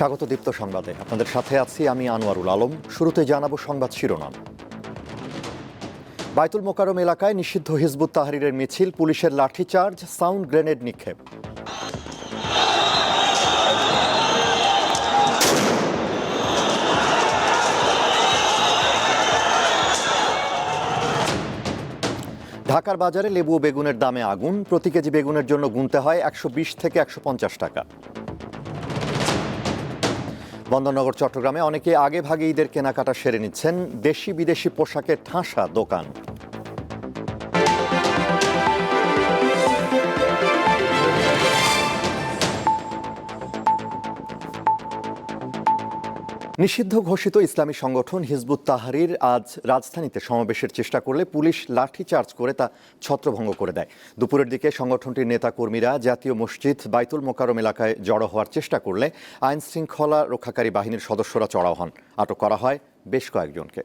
স্বাগত দীপ্ত সংবাদে। আপনাদের সাথে আছি আমি আনোয়ারুল আলম। শুরুতে জানাব সংবাদ শিরোনাম। বাইতুল মোকারম এলাকায় নিষিদ্ধ হিজবুত তাহরিরের মিছিল, পুলিশের লাঠিচার্জ, সাউন্ড গ্রেনেড নিক্ষেপ। ঢাকার বাজারে লেবু ও বেগুনের দামে আগুন। প্রতি কেজি বেগুনের জন্য গুনতে হয় একশো বিশ থেকে একশো পঞ্চাশ টাকা। বন্দরনগর চট্টগ্রামে অনেকে আগে ভাগে ঈদের কেনাকাটা সেরে নিচ্ছেন। দেশি বিদেশি পোশাকের ঠাঁসা দোকান। নিষিদ্ধ ঘোষিত ইসলামী সংগঠন হিজবুত তাহারির আজ রাজধানীতে সমাবেশের চেষ্টা করলে পুলিশ লাঠি চার্জ করে তা ছত্রভঙ্গ করে দেয়। দুপুরের দিকে সংগঠনটির নেতাকর্মীরা জাতীয় মসজিদ বাইতুল মোকারম এলাকায় জড়ো হওয়ার চেষ্টা করলে আইন শৃঙ্খলা রক্ষাকারী বাহিনীর সদস্যরা চড়াও হন। আটক করা হয় বেশ কয়েকজনকে।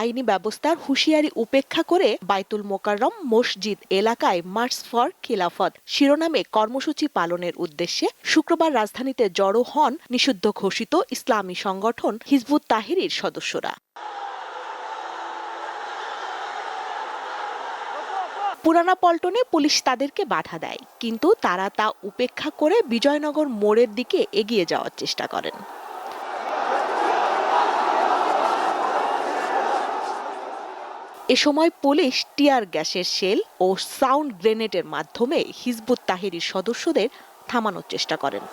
আইনি ব্যবস্থার হুঁশিয়ারি উপেক্ষা করে বাইতুল মোকাররম মসজিদ এলাকায় মার্চ ফর খিলাফত। শিরোনামে কর্মসূচি পালনের উদ্দেশ্যে শুক্রবার রাজধানীতে জড়ো হন নিষিদ্ধ ঘোষিত ইসলামী সংগঠন হিজবুত তাহিরির সদস্যরা। পুরানা পল্টনে পুলিশ তাদেরকে বাধা দেয়, কিন্তু তারা তা উপেক্ষা করে বিজয়নগর মোড়ের দিকে এগিয়ে যাওয়ার চেষ্টা করেন। এ সময় পুলিশ টিয়ার গ্যাসের শেল ও সাউন্ড গ্রেনেডের মাধ্যমে হিজবুত তাহিরির সদস্যদের থামানোর চেষ্টা করেন।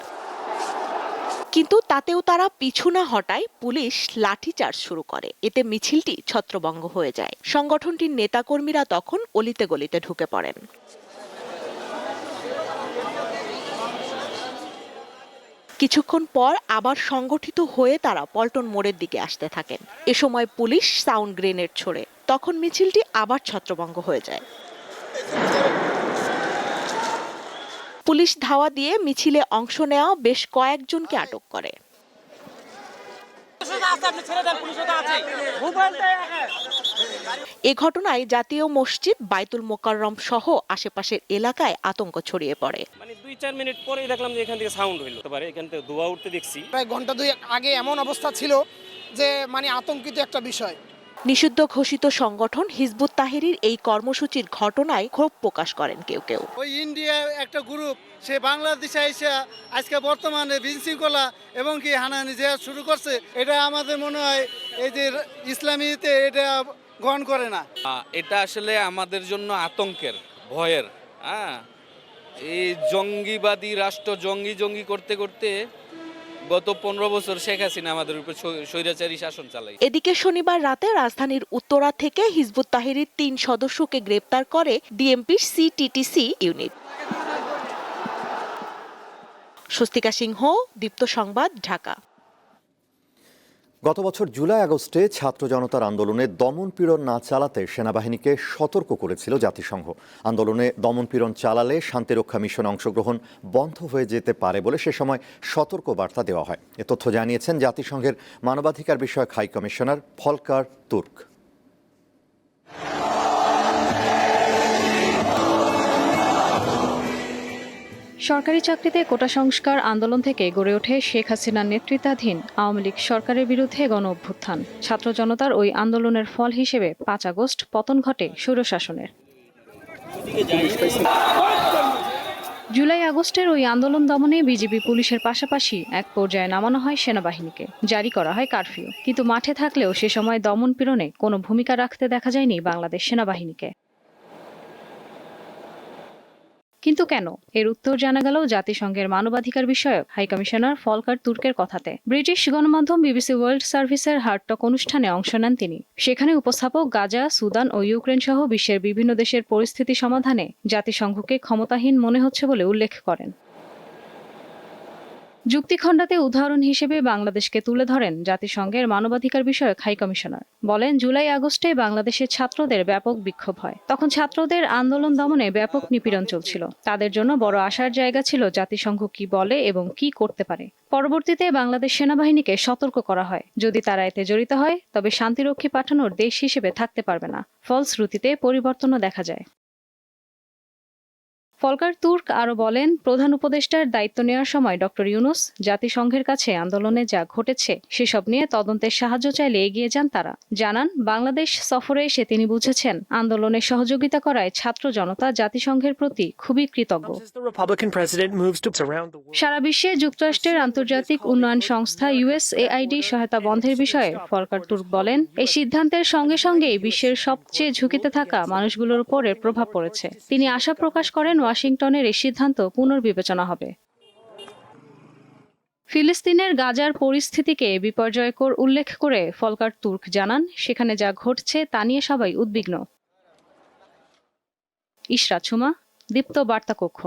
কিন্তু তাতেও তারা পিছু না হটায় পুলিশ লাঠিচার্জ শুরু করে। এতে মিছিলটি ছত্রভঙ্গ হয়ে যায়। সংগঠনটির নেতাকর্মীরা তখন অলিতে গলিতে ঢুকে পড়েন। কিছুক্ষণ পর আবার সংগঠিত হয়ে তারা পল্টন মোড়ের দিকে আসতে থাকেন। এ সময় পুলিশ সাউন্ড গ্রেনেড ছোড়ে। তখন মিছিলটি আবার ছত্রভঙ্গ হয়ে যায়। পুলিশ ধাওয়া দিয়ে মিছিলে অংশ নেওয়া বেশ কয়েকজনকে আটক করে। এ ঘটনায় জাতীয় মসজিদ বাইতুল মোকাররম সহ আশেপাশের এলাকায় আতঙ্ক ছড়িয়ে পড়ে। মানে দুই চার মিনিট পরেই দেখলাম যে এখান থেকে সাউন্ড হইল। পারে এখান থেকে ধোয়া উঠতে দেখছি। প্রায় ঘণ্টা দুই আগে এমন অবস্থা ছিল যে মানে আতঙ্কিত একটা বিষয়। নিষিদ্ধ ঘোষিত সংগঠন হিজবুত তাহিরির এই কর্মসূচির ঘটনায় ক্ষোভ প্রকাশ করেন কেউ কেউ। ওই ইন্ডিয়া একটা গ্রুপ সে বাংলাদেশে এসে আজকে বর্তমানে বিশৃঙ্খলা এবং কি হানাহানি যে শুরু করছে এটা আমাদের মনে হয় এই যে ইসলামীতে এটা গ্রহণ করে না। এটা আসলে আমাদের জন্য আতঙ্কের ভয়ের হ্যাঁ? এই জঙ্গিবাদী রাষ্ট্র জঙ্গি জঙ্গি করতে করতে গত পনেরো বছর শেখ হাসিনা আমাদের উপর স্বৈরাচারী শাসন চালাই এদিকে শনিবার রাতে রাজধানীর উত্তরা থেকে হিজবুত তাহিরির তিন সদস্যকে গ্রেপ্তার করে ডিএমপির সিটিটিসি ইউনিট। স্বস্তিকা সিংহ, দীপ্ত সংবাদ, ঢাকা। গত বছর জুলাই আগস্টে ছাত্র জনতার আন্দোলনে দমন পীড়ন না চালাতে সেনাবাহিনীকে সতর্ক করেছিল জাতিসংঘ। আন্দোলনে দমন পীড়ন চালালে শান্তিরক্ষা মিশন অংশগ্রহণ বন্ধ হয়ে যেতে পারে বলে সে সময় সতর্ক বার্তা দেওয়া হয়। এ তথ্য জানিয়েছেন জাতিসংঘের মানবাধিকার বিষয়ক হাই কমিশনার ফলকার তুর্ক। সরকারি চাকরিতে কোটা সংস্কার আন্দোলন থেকে গড়ে ওঠে শেখ হাসিনার নেতৃত্বাধীন আওয়ামী লীগ সরকারের বিরুদ্ধে গণ অভ্যুত্থান ছাত্র জনতার ওই আন্দোলনের ফল হিসেবে পাঁচ আগস্ট পতন ঘটে স্বৈরশাসনের জুলাই আগস্টের ওই আন্দোলন দমনে বিজেপি পুলিশের পাশাপাশি এক পর্যায়ে নামানো হয় সেনাবাহিনীকে। জারি করা হয় কারফিউ। কিন্তু মাঠে থাকলেও সে সময় দমন পীড়নে কোনো ভূমিকা রাখতে দেখা যায়নি বাংলাদেশ সেনাবাহিনীকে। কিন্তু কেন? এর উত্তর জানা গেল জাতিসংঘের মানবাধিকার বিষয়ক হাইকমিশনার ফলকার তুর্কের কথাতে। ব্রিটিশ গণমাধ্যম বিবিসি ওয়ার্ল্ড সার্ভিসের হার্টটক অনুষ্ঠানে অংশ নেন তিনি। সেখানে উপস্থাপক গাজা, সুদান ও ইউক্রেন সহ বিশ্বের বিভিন্ন দেশের পরিস্থিতি সমাধানে জাতিসংঘকে ক্ষমতাহীন মনে হচ্ছে বলে উল্লেখ করেন। যুক্তি খণ্ডাতে উদাহরণ হিসেবে বাংলাদেশকে তুলে ধরেন জাতিসংঘের মানবাধিকার বিষয়ক হাই কমিশনার। বলেন, জুলাই আগস্টে বাংলাদেশের ছাত্রদের ব্যাপক বিক্ষোভ হয়। তখন ছাত্রদের আন্দোলন দমনে ব্যাপক নিপীড়ন চলছিল। তাদের জন্য বড় আশার জায়গা ছিল জাতিসংঘ কি বলে এবং কি করতে পারে। পরবর্তীতে বাংলাদেশ সেনাবাহিনীকে সতর্ক করা হয়। যদি তারা এতে জড়িত হয়, তবে শান্তিরক্ষী পাঠানোর দেশ হিসেবে থাকতে পারবে না। ফলশ্রুতিতে পরিবর্তনও দেখা যায়। ফলকার তুর্ক আরও বলেন প্রধান উপদেষ্টার দায়িত্ব নেওয়ার সময় ডক্টর ইউনুস জাতিসংঘের কাছে আন্দোলনে যা ঘটেছে সেসব নিয়ে তদন্তের সাহায্য চাইলে এগিয়ে যান তারা। জানান বাংলাদেশ সফরে এসে তিনি বুঝেছেন আন্দোলনে সহযোগিতা করায় ছাত্র জনতা জাতিসংঘের প্রতি খুবই কৃতজ্ঞ. সারা বিশ্বে যুক্তরাষ্ট্রের আন্তর্জাতিক উন্নয়ন সংস্থা ইউএস ইউএসএআইডি সহায়তা বন্ধের বিষয়ে ফরকার তুর্ক বলেন এই সিদ্ধান্তের সঙ্গে সঙ্গেই বিশ্বের সবচেয়ে ঝুঁকিতে থাকা মানুষগুলোর উপর এর প্রভাব পড়েছে। তিনি আশা প্রকাশ করেন ওয়াশিংটনের এই সিদ্ধান্ত পুনর্বিবেচনা হবে। ফিলিস্তিনের গাজার পরিস্থিতিকে বিপর্যয়কর উল্লেখ করে ফলকার তুর্ক জানান, সেখানে যা ঘটছে তা নিয়ে সবাই উদ্বিগ্ন। ইশরাত ছুমা দীপ্ত বার্তা কক্ষ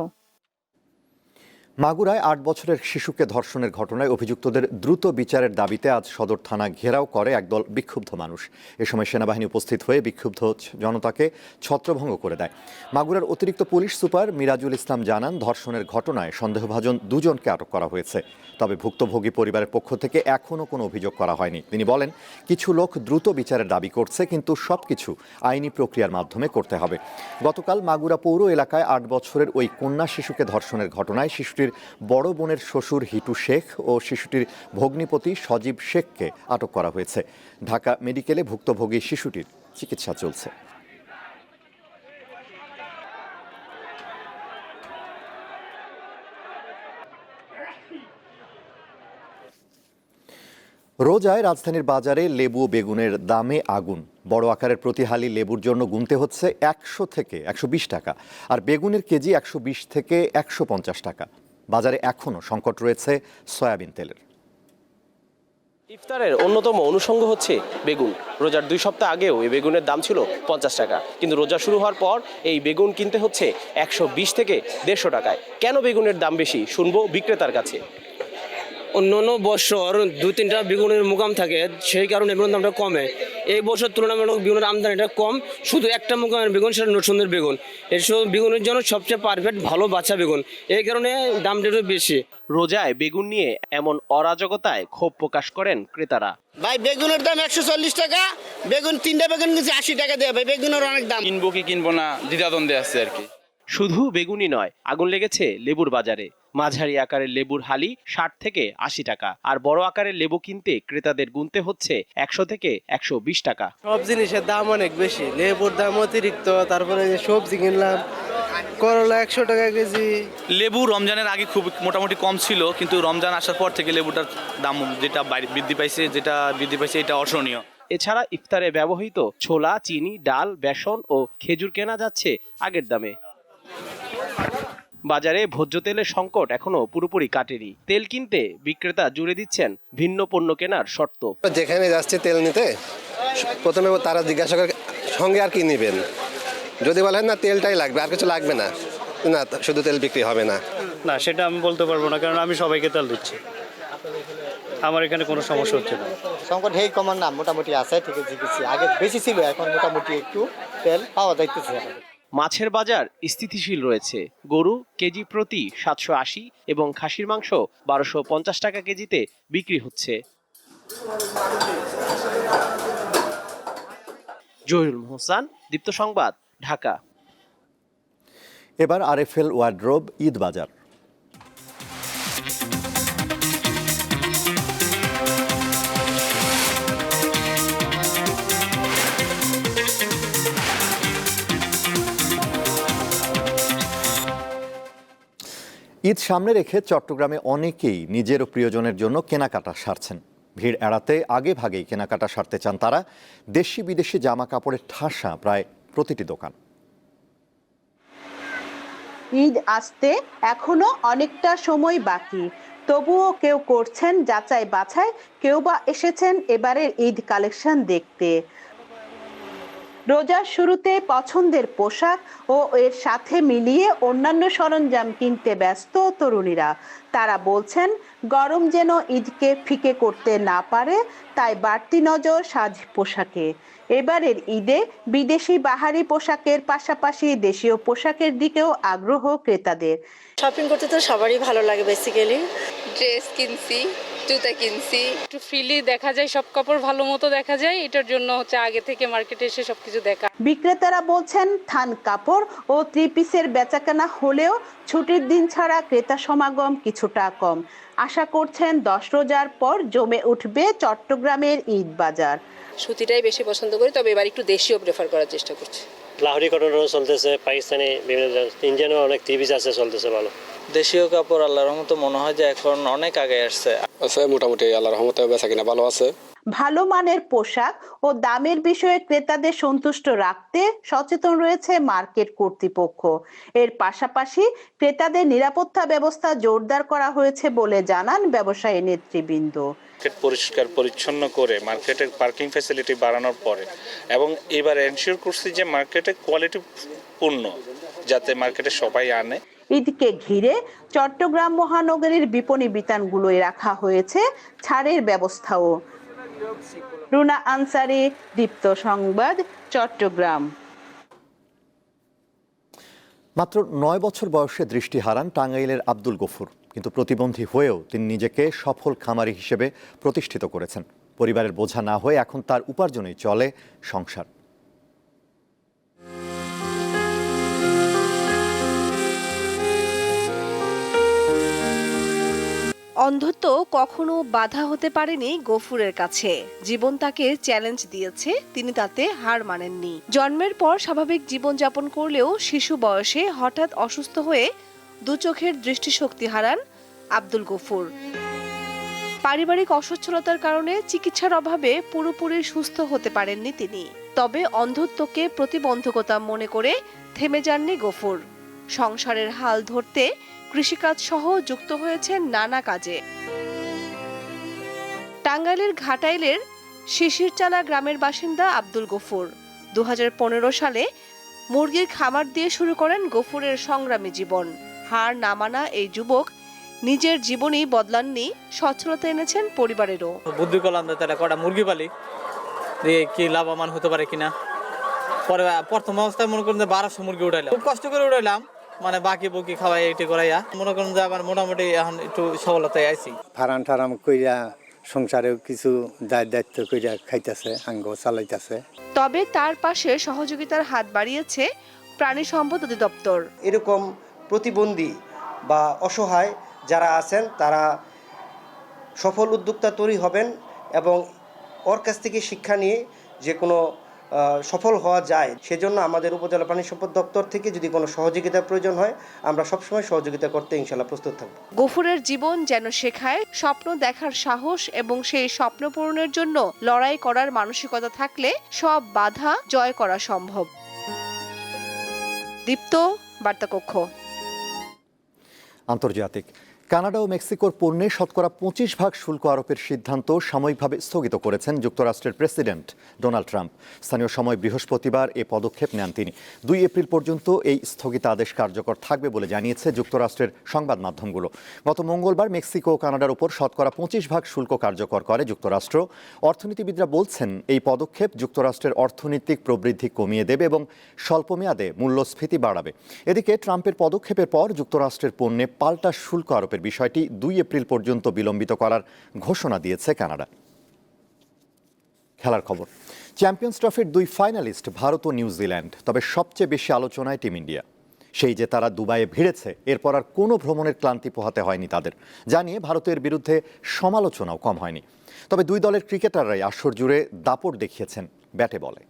মাগুরায় আট বছরের শিশুকে ধর্ষণের ঘটনায় অভিযুক্তদের দ্রুত বিচারের দাবিতে আজ সদর থানা ঘেরাও করে একদল বিক্ষুব্ধ মানুষ। এ সময় সেনাবাহিনী উপস্থিত হয়ে বিক্ষুব্ধ জনতাকে ছত্রভঙ্গ করে দেয়। মাগুরার অতিরিক্ত পুলিশ সুপার মিরাজুল ইসলাম জানান, ধর্ষণের ঘটনায় সন্দেহভাজন দুজনকে আটক করা হয়েছে। তবে ভুক্তভোগী পরিবারের পক্ষ থেকে এখনও কোনো অভিযোগ করা হয়নি। তিনি বলেন, কিছু লোক দ্রুত বিচারের দাবি করছে, কিন্তু সব কিছু আইনি প্রক্রিয়ার মাধ্যমে করতে হবে। গতকাল মাগুরা পৌর এলাকায় আট বছরের ওই কন্যা শিশুকে ধর্ষণের ঘটনায় শিশুটির বড় বোনের শ্বশুর হিটু শেখ ও শিশুটির ভগ্নিপতি সজীব শেখকে আটক করা হয়েছে। ঢাকা মেডিকেলে ভুক্তভোগী শিশুটির চিকিৎসা চলছে। রোজায় রাজধানীর বাজারে লেবু ও বেগুনের দামে আগুন। বড় আকারের প্রতি হালি লেবুর জন্য গুনতে হচ্ছে একশো থেকে একশো বিশ টাকা। আর বেগুনের কেজি একশো বিশ থেকে একশো পঞ্চাশ টাকা। বাজারে এখনও সংকট রয়েছে সয়াবিন তেলের। ইফতারের অন্যতম অনুষঙ্গ হচ্ছে বেগুন। রোজার দুই সপ্তাহ আগেও এই বেগুনের দাম ছিল পঞ্চাশ টাকা। কিন্তু রোজা শুরু হওয়ার পর এই বেগুন কিনতে হচ্ছে একশো বিশ থেকে দেড়শো টাকায়। কেন বেগুনের দাম বেশি শুনব বিক্রেতার কাছে। অন্য অন্য বছর দু তিনটা বেগুনের মুকাম থাকে সেই কারণে বেগুনের দামটা কমে। এই বছর তুলনামূলক বেগুনের আমদানিটা কম শুধু একটা মুকামের বেগুন সেটা নসুন্দের বেগুন। এসব বেগুনের জন্য সবচেয়ে পারফেক্ট ভালো বাচ্চা বেগুন। এই কারণে দামটা একটু বেশি। রোজায় বেগুন নিয়ে এমন অরাজকতায় ক্ষোভ প্রকাশ করেন ক্রেতারা। ভাই বেগুনের দাম একশো চল্লিশ টাকা বেগুন তিনটা বেগুন কিনছি আশি টাকা দেওয়া ভাই বেগুনের অনেক দাম। কিনবো কি কিনবো না দ্বিধাদ্বন্দ্বে আছে আর কি। শুধু বেগুনই নয় আগুন লেগেছে লেবুর বাজারে। মাঝারি আকারের লেবুর হালি ষাট থেকে আশি টাকা আর বড় আকারের লেবু কিনতে ক্রেতাদের গুনতে হচ্ছে একশো থেকে একশো বিশ টাকা। সব জিনিসের দাম অনেক বেশি লেবুর দাম অতিরিক্ত তারপরে যে সবজি কিনলাম করলা একশো টাকা কেজি। লেবু রমজানের আগে খুব মোটামুটি কম ছিল কিন্তু রমজান আসার পর থেকে লেবুটার দাম যেটা বৃদ্ধি পাইছে যেটা বৃদ্ধি পাইছে এটা অসহনীয়। এছাড়া ইফতারে ব্যবহৃত ছোলা চিনি ডাল বেসন ও খেজুর কেনা যাচ্ছে আগের দামে। বাজারে ভোজ্য তেলের সংকট এখনও পুরোপুরি কাটেনি। তেল কিনতে বিক্রেতা জুড়ে দিচ্ছেন ভিন্ন পণ্য কেনার শর্ত। যেখানে যাচ্ছে তেল নিতে প্রথমে তারা জিজ্ঞাসা করে সঙ্গে আর কি নেবেন? যদি বলেন না তেলটাই লাগবে আর কিছু লাগবে না। না শুধু তেল বিক্রি হবে না। না সেটা আমি বলতে পারব না কারণ আমি সবাইকে তেল দিচ্ছি। আমার এখানে কোনো সমস্যা হচ্ছে না। সংকট হেই কমান না মোটামুটি আছে ঠিক আছে আগে বেশি ছিল এখন মোটামুটি একটু তেল পাওয়া যাইতেছে। মাছের বাজার স্থিতিশীল রয়েছে। গরু কেজি প্রতি সাতশো আশি এবং খাসির মাংস বারোশো পঞ্চাশ টাকা কেজিতে বিক্রি হচ্ছে। জহিরুল মোহসান, দীপ্ত সংবাদ, ঢাকা। এবার আরএফএল ওয়ার্ড্রোব ঈদ বাজার। ঈদ সামনে রেখে চট্টগ্রামে অনেকেই নিজের প্রিয়জনের জন্য কেনাকাটা সারছেন। ভিড় এড়াতে আগে ভাগেই কেনাকাটা সারতে চান তারা। দেশি বিদেশি জামা কাপড়ের ঠাসা প্রায় প্রতিটি দোকান। ঈদ আসতে এখনও অনেকটা সময় বাকি। তবুও কেউ করছেন যাচাই বাছাই কেউ বা এসেছেন এবারের ঈদ কালেকশন দেখতে। রোজার শুরুতে পছন্দের পোশাক ও এর সাথে মিলিয়ে অন্যান্য সরঞ্জাম কিনতে ব্যস্ত তরুণীরা। তারা বলছেন গরম যেন ঈদকে ফিকে করতে না পারে তাই বাড়তি নজর সাজ পোশাকে। এবারের ঈদে বিদেশি বাহারি পোশাকের পাশাপাশি দেশীয় পোশাকের দিকেও আগ্রহ ক্রেতাদের। শপিং করতে তো সবারই ভালো লাগে বেসিক্যালি ড্রেস কিনছি। জুতা কিনছি। একটু ফ্রিলি দেখা যায় সব কাপড় ভালো মতো দেখা যায় এটার জন্য হচ্ছে আগে থেকে মার্কেটে এসে সবকিছু দেখা। বিক্রেতারা বলছেন থান কাপড় ও থ্রি পিসের বেচাকেনা হলেও ছুটির দিন ছাড়া ক্রেতা সমাগম কিছুটা কম। আশা করছেন দশ রোজার পর জমে উঠবে চট্টগ্রামের ঈদ বাজার। সুতিটাই বেশি পছন্দ করি তবে এবার একটু দেশীয় প্রেফার করার চেষ্টা করছি। লাহরি কটনেরও চলতেছে পাকিস্তানি বিভিন্ন ইন্ডিয়ানও অনেক থ্রি পিস আছে চলতেছে ভালো। দেশীয় কাপড় আল্লাহর মতো মনে হয় যে এখন অনেক আগে আসছে। আছে মোটামুটি আল্লাহ রহমতে বেচা কিনা ভালো আছে? ভালো মানের পোশাক ও দামের বিষয়ে ক্রেতাদের সন্তুষ্ট রাখতে সচেতন রয়েছে মার্কেট কর্তৃপক্ষ। এর পাশাপাশি ক্রেতাদের নিরাপত্তা ব্যবস্থা জোরদার করা হয়েছে বলে জানান ব্যবসায়ী নেতৃবৃন্দ। মার্কেট পরিষ্কার পরিচ্ছন্ন করে মার্কেটের পার্কিং ফ্যাসিলিটি বাড়ানোর পরে এবং এবার এনশিওর করছি যে মার্কেটে কোয়ালিটি পূর্ণ যাতে মার্কেটে সবাই আনে। ঈদকে ঘিরে চট্টগ্রাম মহানগরীর বিপণী বিতানগুলোয় রাখা হয়েছে ছাড়ের ব্যবস্থাও। রুনা আনসারি, দীপ্ত সংবাদ, চট্টগ্রাম। মাত্র নয় বছর বয়সে দৃষ্টি হারান টাঙ্গাইলের আব্দুল গফুর। কিন্তু প্রতিবন্ধী হয়েও তিনি নিজেকে সফল খামারি হিসেবে প্রতিষ্ঠিত করেছেন। পরিবারের বোঝা না হয়ে এখন তার উপার্জনেই চলে সংসার। অন্ধত্ব কখনো বাধা হতে পারেনি গফুরের কাছে। জীবন তাকে চ্যালেঞ্জ দিয়েছে, তিনি তাতে হার মানেননি। জন্মের পর স্বাভাবিক জীবনযাপন করলেও শিশু বয়সে হঠাৎ অসুস্থ হয়ে দু চোখের দৃষ্টিশক্তি হারান আব্দুল গফুর। পারিবারিক অসচ্ছলতার কারণে চিকিৎসার অভাবে পুরোপুরি সুস্থ হতে পারেননি তিনি। তবে অন্ধত্বকে প্রতিবন্ধকতা মনে করে থেমে যাননি গফুর। সংসারের হাল ধরতে কৃষিকাজ সহ যুক্ত হয়েছেন নানা কাজে। টাঙ্গাইলের ঘাটাইলের শিশিরচালা গ্রামের বাসিন্দা আব্দুল গফুর। দু সালে মুরগির খামার দিয়ে শুরু করেন গফুরের সংগ্রামী জীবন। হার না মানা এই যুবক নিজের জীবনই বদলাননি সচ্ছলতা এনেছেন পরিবারেরও। বুদ্ধি করলাম তাহলে কটা মুরগি পালি? দিয়ে কি লাভবান হতে পারে কিনা? পরে প্রথম অবস্থায় মনে করেন বারোশো মুরগি উঠাইলাম। খুব কষ্ট করে উঠাইলাম। মানে বাকি বুকি খাওয়াই এটি করাইয়া। মনে করেন যে আমার মোটামুটি এখন একটু সফলতায় আইছি। ফারান টারাম কইরা সংসারেও কিছু দায় দায়িত্ব কইরা খাইতেছে আঙ্গ চালাইতেছে। তবে তার পাশে সহযোগিতার হাত বাড়িয়েছে প্রাণী সম্পদ অধিদপ্তর। এরকম প্রতিবন্ধী বা অসহায় যারা আছেন তারা সফল উদ্যোক্তা তৈরি হবেন এবং ওর কাছ থেকে শিক্ষা নিয়ে যে কোনো সফল হওয়া যায়। সেজন্য আমাদের উপজেলা প্রাণী সম্পদ দপ্তর থেকে যদি কোনো সহযোগিতার প্রয়োজন হয় আমরা সবসময় সহযোগিতা করতে ইনশাল্লাহ প্রস্তুত থাকব। গফুরের জীবন যেন শেখায় স্বপ্ন দেখার সাহস এবং সেই স্বপ্ন পূরণের জন্য লড়াই করার মানসিকতা থাকলে সব বাধা জয় করা সম্ভব। দীপ্ত বার্তাকক্ষ। আন্তর্জাতিক কানাডা ও মেক্সিকোর পণ্যে শতকরা পঁচিশ ভাগ শুল্ক আরোপের সিদ্ধান্ত সাময়িকভাবে স্থগিত করেছেন যুক্তরাষ্ট্রের প্রেসিডেন্ট ডোনাল্ড ট্রাম্প। স্থানীয় সময় বৃহস্পতিবার এ পদক্ষেপ নেন তিনি। দুই এপ্রিল পর্যন্ত এই স্থগিতাদেশ কার্যকর থাকবে বলে জানিয়েছে যুক্তরাষ্ট্রের সংবাদ মাধ্যমগুলো। গত মঙ্গলবার মেক্সিকো ও কানাডার উপর শতকরা পঁচিশ ভাগ শুল্ক কার্যকর করে যুক্তরাষ্ট্র। অর্থনীতিবিদরা বলছেন, এই পদক্ষেপ যুক্তরাষ্ট্রের অর্থনৈতিক প্রবৃদ্ধি কমিয়ে দেবে এবং স্বল্পমেয়াদে মূল্যস্ফীতি বাড়াবে। এদিকে ট্রাম্পের পদক্ষেপের পর যুক্তরাষ্ট্রের পণ্যে পাল্টা শুল্ক আরোপের বিষয়টি দুই এপ্রিল পর্যন্ত বিলম্বিত করার ঘোষণা দিয়েছে কানাডা। খেলার খবর। চ্যাম্পিয়ন্স ট্রফির দুই ফাইনালিস্ট ভারত ও নিউজিল্যান্ড তবে সবচেয়ে বেশি আলোচনায় টিম ইন্ডিয়া। সেই যে তারা দুবাইয়ে ভিড়েছে, এরপর আর কোনো ভ্রমণের ক্লান্তি পোহাতে হয়নি তাদের। জানিয়ে ভারতের বিরুদ্ধে সমালোচনাও কম হয়নি। তবে দুই দলের ক্রিকেটাররাই আসর জুড়ে দাপট দেখিয়েছেন ব্যাটে বলে।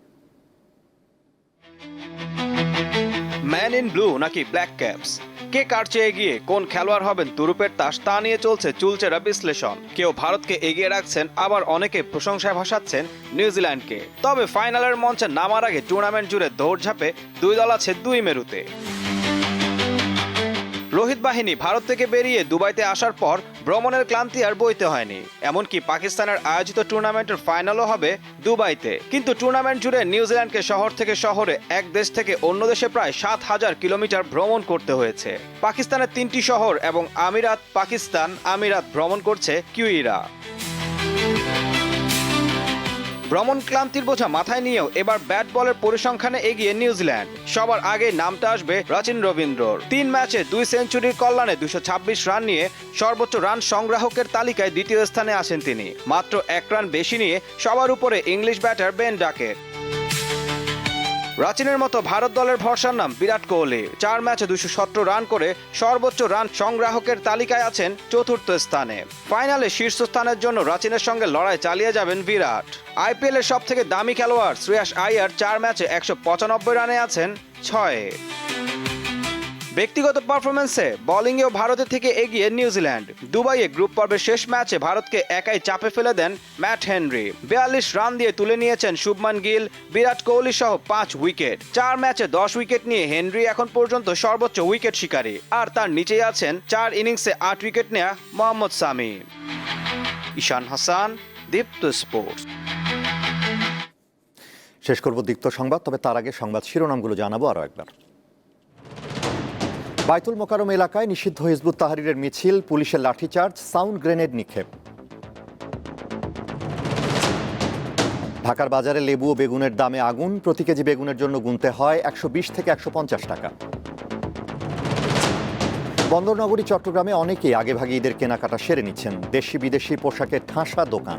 ম্যান ইন ব্লু নাকি ব্ল্যাক ক্যাপস? কে চেয়ে এগিয়ে, কোন খেলোয়াড় হবেন, তুরুপের তাস তা নিয়ে চলছে চুলচেরা বিশ্লেষণ। কেউ ভারতকে এগিয়ে রাখছেন, আবার অনেকে প্রশংসায় ভাসাচ্ছেন নিউজিল্যান্ডকে। তবে ফাইনালের মঞ্চে নামার আগে টুর্নামেন্ট জুড়ে দৌড়ঝাঁপে দুই দল আছে দুই মেরুতে। রোহিত বাহিনী ভারত থেকে বেরিয়ে দুবাইতে আসার পর ভ্রমণের ক্লান্তি আর বইতে হয়নি। এমনকি পাকিস্তানের আয়োজিত টুর্নামেন্টের ফাইনালও হবে দুবাইতে। কিন্তু টুর্নামেন্ট জুড়ে নিউজিল্যান্ডকে শহর থেকে শহরে, এক দেশ থেকে অন্য দেশে প্রায় সাত হাজার কিলোমিটার ভ্রমণ করতে হয়েছে। পাকিস্তানের তিনটি শহর এবং আমিরাত পাকিস্তান আমিরাত ভ্রমণ করছে কিউইরা। ভ্রমণ ক্লান্তির বোঝা মাথায় নিয়েও এবার ব্যাট বলের পরিসংখ্যানে এগিয়ে নিউজিল্যান্ড। সবার আগে নামটা আসবে রচিন রবীন্দ্র তিন ম্যাচে দুই সেঞ্চুরির কল্যাণে দুশো ছাব্বিশ রান নিয়ে সর্বোচ্চ রান সংগ্রাহকের তালিকায় দ্বিতীয় স্থানে আসেন তিনি। মাত্র এক রান বেশি নিয়ে সবার উপরে ইংলিশ ব্যাটার বেন ডাকের রাচিনের মতো ভারত দলের ভরসার নাম বিরাট কোহলি। চার ম্যাচে দুশো সতেরো রান করে সর্বোচ্চ রান সংগ্রাহকের তালিকায় আছেন চতুর্থ স্থানে। ফাইনালে শীর্ষস্থানের জন্য রাচিনের সঙ্গে লড়াই চালিয়ে যাবেন বিরাট। আইপিএল এর সব থেকে দামি খেলোয়াড় শ্রেয়াস আইয়ার চার ম্যাচে একশো পঁচানব্বই রানে আছেন ছয়ে। ব্যক্তিগত পারফরমেন্সে বোলিংয়েও ভারতের থেকে এগিয়ে নিউজিল্যান্ড। দুবাইয়ে গ্রুপ পর্বের শেষ ম্যাচে ভারতকে একাই চাপে ফেলে দেন ম্যাট হেনরি। বিয়াল্লিশ রান দিয়ে তুলে নিয়েছেন শুভমান গিল, বিরাট কোহলি সহ পাঁচ উইকেট চার ম্যাচে দশ উইকেট নিয়ে হেনরি এখন পর্যন্ত সর্বোচ্চ উইকেট শিকারী। আর তার নিচেই আছেন চার ইনিংসে আট উইকেট নেয়া মোহাম্মদ সামি। ঈশান হাসান, দীপ্ত স্পোর্টস। শেষ করব দীপ্ত সংবাদ, তবে তার আগে সংবাদ শিরোনামগুলো জানাব আরও একবার। বাইতুল মোকারম এলাকায় নিষিদ্ধ হিজবুত তাহারিরের মিছিল, পুলিশের লাঠিচার্জ, সাউন্ড গ্রেনেড নিক্ষেপ। ঢাকার বাজারে লেবু ও বেগুনের দামে আগুন, প্রতি কেজি বেগুনের জন্য গুনতে হয় একশো বিশ থেকে একশো পঞ্চাশ টাকা। বন্দরনগরী, চট্টগ্রামে অনেকেই আগেভাগে ঈদের কেনাকাটা সেরে নিচ্ছেন। দেশি বিদেশি পোশাকের ঠাঁসা দোকান।